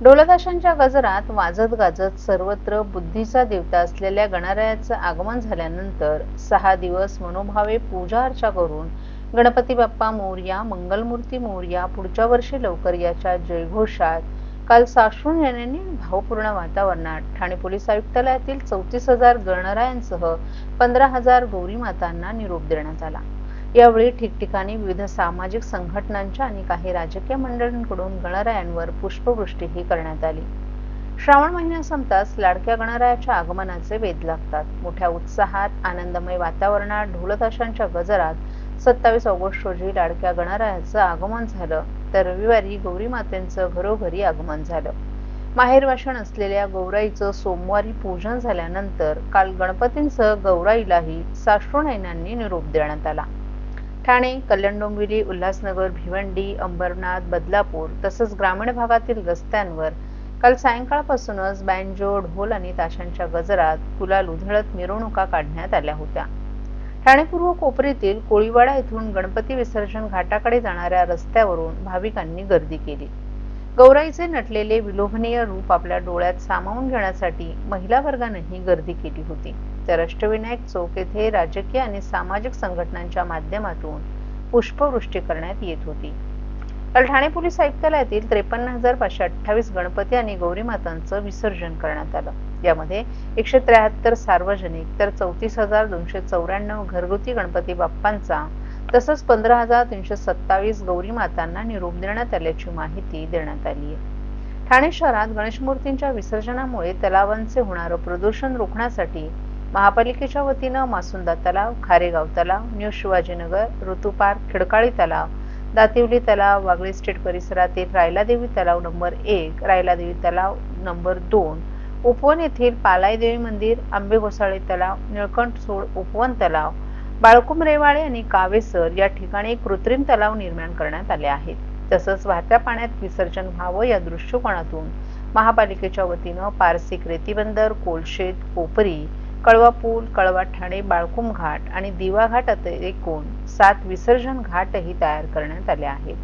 डोलताशांच्या गजरात वाजत गाजत सर्वत्र बुद्धीचा देवता असलेल्या गणरायाचं आगमन झाल्यानंतर सहा दिवस मनोभावे पूजा अर्चा करून गणपती बाप्पा मोर्या मंगलमूर्ती मोर्या पुढच्या वर्षी लवकर याच्या जयघोषात काल साश्रून यांनी भावपूर्ण वातावरणात ठाणे पोलीस आयुक्तालयातील चौतीस हजार गणरायांसह पंधरा हजार गौरी मातांना निरोप देण्यात आला. यावेळी ठिकठिकाणी विविध सामाजिक संघटनांच्या आणि काही राजकीय मंडळांकडून गणरायांवर पुष्पवृष्टीही करण्यात आली. श्रावण महिना संपताच लाडक्या गणरायाच्या आगमनाचे वेध लागतात. मोठ्या उत्साहात आनंदमय वातावरणात ढोलताशांच्या गजरात सत्तावीस ऑगस्ट रोजी लाडक्या गणरायाचं आगमन झालं. तर रविवारी गौरी मातेंचं घरोघरी आगमन झालं. माहेरवाशन असलेल्या गौराईचं सोमवारी पूजन झाल्यानंतर काल गणपतींसह गौराईलाही साश्रुनयनांनी निरोप देण्यात आला. ठाणे कल्याण डोंबिवली उल्हासनगर भिवंडी अंबरनाथ बदलापूर तसंच ग्रामीण भागातील रस्त्यांवर काल सायंकाळपासूनच बँजो ढोल आणि ताशांच्या गजरात फुलाल उधळत मिरवणुका काढण्यात आल्या होत्या. ठाणे पूर्व कोपरीतील कोळीवाडा येथून गणपती विसर्जन घाटाकडे जाणाऱ्या रस्त्यावरून भाविकांनी गर्दी केली. गौराईचे नटलेले विलोभनीय रूप आपल्या डोळ्यात सामावून घेण्यासाठी महिला वर्गानेही गर्दी केली होती. तर अष्टविनायक चौक येथे राजकीय आणि सामाजिक संघटनांच्या माध्यमातून पुष्पवृष्टी करण्यात येत होती. काल ठाणे पोलीस आयुक्तालयातील त्रेपन्न हजार पाचशे अठ्ठावीस गणपती आणि गौरी मातांचं विसर्जन करण्यात आलं. यामध्ये एकशे त्र्याहत्तर सार्वजनिक तर चौतीस हजार दोनशे चौऱ्याण्णव घरगुती गणपती बाप्पांचा तसंच पंधरा हजार तीनशे सत्तावीस गौरी मातांना निरोप देण्यात आल्याची माहिती देण्यात आली आहे. ठाणे शहरात गणेश मूर्तींच्या विसर्जनामुळे तलावांचे होणारं प्रदूषण रोखण्यासाठी महापालिकेच्या वतीनं मासुंदा तलाव खारेगाव तलाव न्यू शिवाजीनगर ऋतू पार्क खिडकाळी तलाव दातिवली तलाव वागळी स्टेट परिसरातील रायलादेवी तलाव नंबर एक रायलादेवी तलाव नंबर दोन उपवन येथील पालायदेवी मंदिर आंबे घोसाळे तलाव निळकंठ सोड उपवन तलाव बाळकुम रेवाळे आणि कावेसर या ठिकाणी कृत्रिम तलाव निर्माण करण्यात आले आहेत. तसंच वाहत्या पाण्यात विसर्जन व्हावं या दृष्टिकोनातून महापालिकेच्या वतीनं पारसिक रेतीबंदर कोलशेत कोपरी कळवा पूल कळवा ठाणे बाळकुम घाट आणि दिवा घाट अतिरेकून सात विसर्जन घाटही तयार करण्यात आले आहेत.